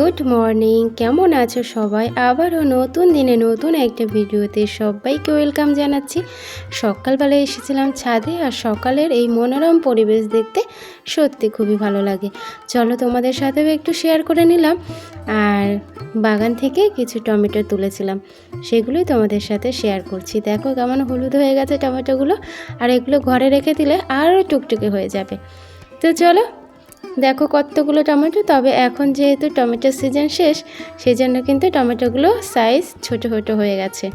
Good morning. কেমন আছো সবাই? আবারও নতুন দিনে নতুন একটা ভিডিওতে সবাইকে ওয়েলকাম জানাচ্ছি। সকালবেলায় এসেছিলাম ছাদে আর সকালের এই মনোরম পরিবেশ দেখতে সত্যি খুবই ভালো লাগে। চলো তোমাদের সাথেও একটু শেয়ার করে নিলাম। আর বাগান থেকে কিছু টমেটো তুলেছিলাম। সেগুলোই তোমাদের সাথে শেয়ার করছি। দেখো কেমন হলুদ হয়ে গেছে টমেটোগুলো। আর এগুলো ঘরে রেখে দিলে আরও টুকটুকে হয়ে যাবে। তো চলো দেখো কতগুলো টমেটো, তবে এখন যেহেতু টমেটোর সিজন শেষ সেই জন্য কিন্তু টমেটোগুলো সাইজ ছোট ছোট হয়ে গেছে।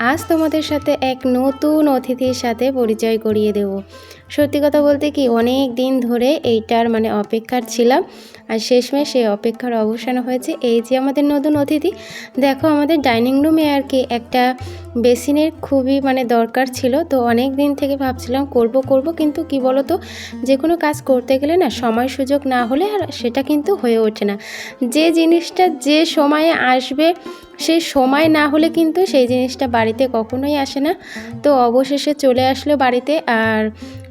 আজ তোমাদের সাথে এক নতুন অতিথির সাথে পরিচয় করিয়ে দেব। সত্যি কথা বলতে কি, অনেক দিন ধরে এইটার মানে অপেক্ষার ছিলাম আর শেষমেশ সেই অপেক্ষার অবসান হয়েছে। এই যে আমাদের নতুন অতিথি, দেখো আমাদের ডাইনিং রুমে আর কি একটা বেসিনের খুবই মানে দরকার ছিল। তো অনেক দিন থেকে ভাবছিলাম করব করব কিন্তু কি বলো তো যে কোনো কাজ করতে গেলে না সময় সুযোগ না হলে আর সেটা কিন্তু হয়ে ওঠে না। যে জিনিসটা যে সময়ে আসবে, সেই সময় না হলে কিন্তু সেই জিনিসটা বাড়িতে কখনোই আসে না। তো অবশেষে চলে আসলো বাড়িতে আর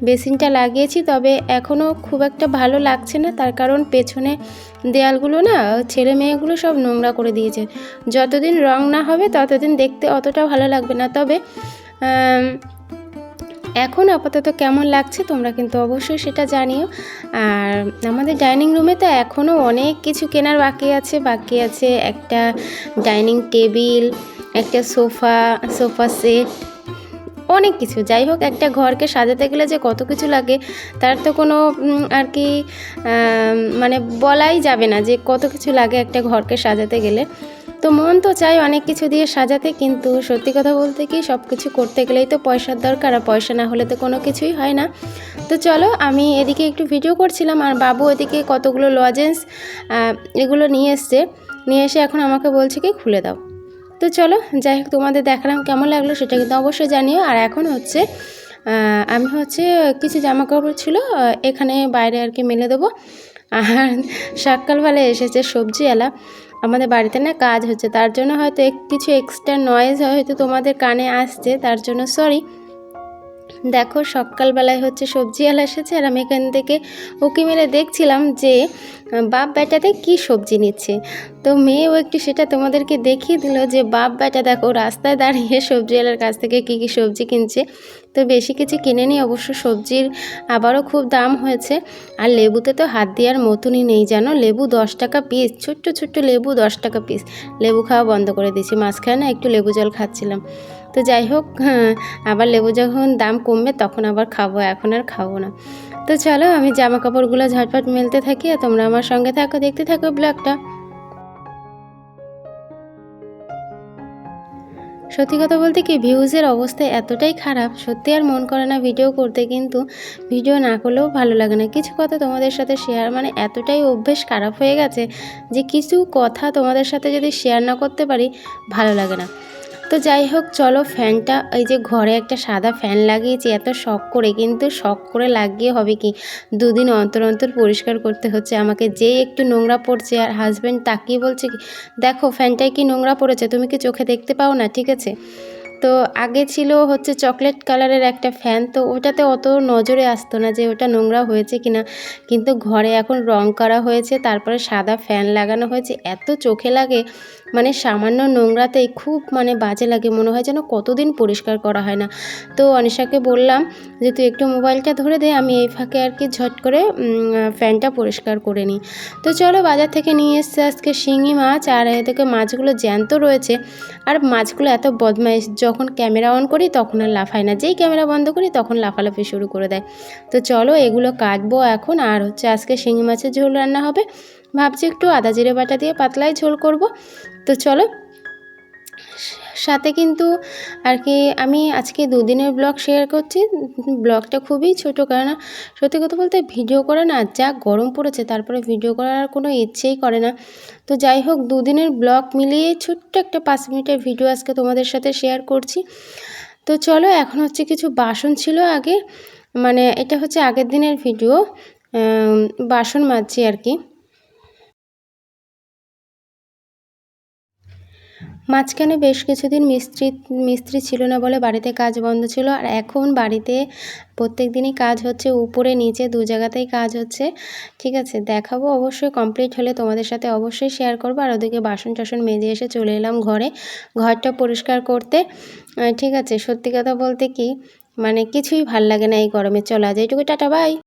বেসিনটা লাগিয়েছি, তবে এখনও খুব একটা ভালো লাগছে না। তার কারণ পেছনে দেয়ালগুলো না, ছেলে মেয়েগুলো সব নোংরা করে দিয়েছে। যতদিন রং না হবে, ততদিন দেখতে অতটা ভালো লাগবে না। তবে এখন আপাতত কেমন লাগছে তোমরা কিন্তু অবশ্যই সেটা জানিও। আর আমাদের ডাইনিং রুমে তো এখনও অনেক কিছু কেনার বাকি আছে। বাকি আছে একটা ডাইনিং টেবিল, একটা সোফা সোফা সেট অনেক কিছু। যাই হোক, একটা ঘরকে সাজাতে গেলে যে কত কিছু লাগে, তার তো কোনো আর কি মানে বলাই যাবে না যে কত কিছু লাগে একটা ঘরকে সাজাতে গেলে। তো মন তো চাই অনেক কিছু দিয়ে সাজাতে, কিন্তু সত্যি কথা বলতে কি সব কিছু করতে গেলেই তো পয়সার দরকার, আর পয়সা না হলে তো কোনো কিছুই হয় না। তো চলো, আমি এদিকে একটু ভিডিও করছিলাম, আর বাবু এদিকে কতগুলো লজেন্স এগুলো নিয়ে এসছে। নিয়ে এসে এখন আমাকে বলছে কি, খুলে দাও। তো চলো, যাই হোক, তোমাদের দেখালাম কেমন লাগল সেটা কিন্তু অবশ্যই জানিও। আর এখন হচ্ছে আমি হচ্ছে কিছু জামা কাপড় ছিল এখানে বাইরে আর কি মেলে দেবো। আর সকালবেলা এসেছে সবজি এলা। আমাদের বাড়িতে না কাজ হচ্ছে, তার জন্য হয়তো কিছু এক্সট্রা নয়েজ হয়তো তোমাদের কানে আসছে, তার জন্য সরি দেখো সকালবেলায় হচ্ছে সবজি আলা এসেছে আর আমি এখান থেকে উকি মেরে দেখছিলাম যে বাপ বেটাতে কি সবজি নিচ্ছে। তো মেয়েও একটু সেটা তোমাদেরকে দেখিয়ে দিল যে, বাপ বেটা দেখো রাস্তায় দাঁড়িয়ে সবজিওয়ালার কাছ থেকে কি কি সবজি কিনছে। তো বেশি কিছু কিনে নিই অবশ্য সবজির আবারও খুব দাম হয়েছে। আর লেবুতে তো হাত দেওয়ার মতনই নেই জানো? লেবু দশ টাকা পিস ছোট্ট ছোট্ট লেবু দশ টাকা পিস লেবু খাওয়া বন্ধ করে দিয়েছি, মাঝখানে একটু লেবু জল খাচ্ছিলাম। তো যাই হোক হ্যাঁ, আবার লেবু যখন দাম কমবে তখন আবার খাব এখন আর খাব না। তো চলো আমি জামা কাপড়গুলো ঝটপট মেলতে থাকি আর তোমরা আমার সঙ্গে থাকো দেখতে থাকো ব্লগটা। সত্যি কথা বলতে কি ভিউজের অবস্থা এতটাই খারাপ সত্যি আর মন করে না ভিডিও করতে কিন্তু ভিডিও না করলেও ভালো লাগে না। কিছু কথা তোমাদের সাথে শেয়ার মানে এতটাই অভ্যেস খারাপ হয়ে গেছে যে কিছু কথা তোমাদের সাথে যদি শেয়ার না করতে পারি ভালো লাগে না। তো যাই হোক, চলো ফ্যানটা, এই যে ঘরে একটা সাদা ফ্যান লাগিয়েছি, এত শখ করে, কিন্তু শখ করে লাগিয়ে হবে কি? দুদিন অন্তর অন্তর পরিষ্কার করতে হচ্ছে। আমাকে যে একটু নোংরা পড়ছে আর হাজব্যান্ড তাকিয়ে বলছে কি, দেখো, ফ্যানটায় কি নোংরা পড়েছে? তুমি কি চোখে দেখতে পাও না? ঠিক আছে? তো আগে ছিল হচ্ছে চকলেট কালারের একটা ফ্যান, তো ওটাতে অত নজরে আসতো না যে ওটা নোংরা হয়েছে কিনা। কিন্তু ঘরে এখন রং করা হয়েছে, তারপরে সাদা ফ্যান লাগানো হয়েছে, এত চোখে লাগে। মানে সামান্য নোংরাতেই খুব মানে বাজে লাগে, মনে হয় যেন কতদিন পরিষ্কার করা হয় না। তো অনিশাকে বললাম যে, তুই একটু মোবাইলটা ধরে দে, আমি এই ফাঁকে আর কি ঝট করে ফ্যানটা পরিষ্কার করে নিই। তো চলো বাজার থেকে নিয়ে এসছে আজকে শিঙি মাছ, আর এদিকে মাছগুলো জ্যান্ত রয়েছে। আর মাছগুলো এত বদমাইশ যখন ক্যামেরা অন করি তখন আর লাফায় না। যেই ক্যামেরা বন্ধ করি তখন লাফালাফি শুরু করে দেয়। তো চলো এগুলো কাটবো এখন আর হচ্ছে আজকে শিঙি মাছের ঝোল রান্না হবে। ভাবছি একটু আদা জিরে বাটা দিয়ে পাতলায় ঝোল করব। তো চলো সাথে কিন্তু আর কি আমি আজকে দুদিনের ব্লগ শেয়ার করছি। ব্লগটা খুবই ছোট কারণ সত্যি কথা বলতে ভিডিও করে না, যা গরম পড়েছে তারপরে ভিডিও করার কোনো ইচ্ছেই করে না। তো যাই হোক, দুদিনের ব্লগ মিলিয়ে ছোট্ট একটা পাঁচ মিনিটের ভিডিও আজকে তোমাদের সাথে শেয়ার করছি। তো চলো, এখন হচ্ছে কিছু বাসন ছিল আগে। মানে এটা হচ্ছে আগের দিনের ভিডিও। বাসন মাজছি আর কি। মাঝখানে বেশ কিছুদিন মিস্ত্রি মিস্ত্রি ছিল না বলে বাড়িতে কাজ বন্ধ ছিল। আর এখন বাড়িতে প্রত্যেক দিনই কাজ হচ্ছে, উপরে, নিচে, দু জায়গাতেই কাজ হচ্ছে। ঠিক আছে, দেখাবো অবশ্যই কমপ্লিট হলে তোমাদের সাথে অবশ্যই শেয়ার করব। আর ওদিকে বাসন টাসন মেজে এসে চলে এলাম ঘরে। ঘরটা পরিষ্কার করতে। ঠিক আছে, সত্যি কথা বলতে কি মানে কিছুই ভালো লাগে না এই গরমে। চলা যায় এইটুকু টাটা বাই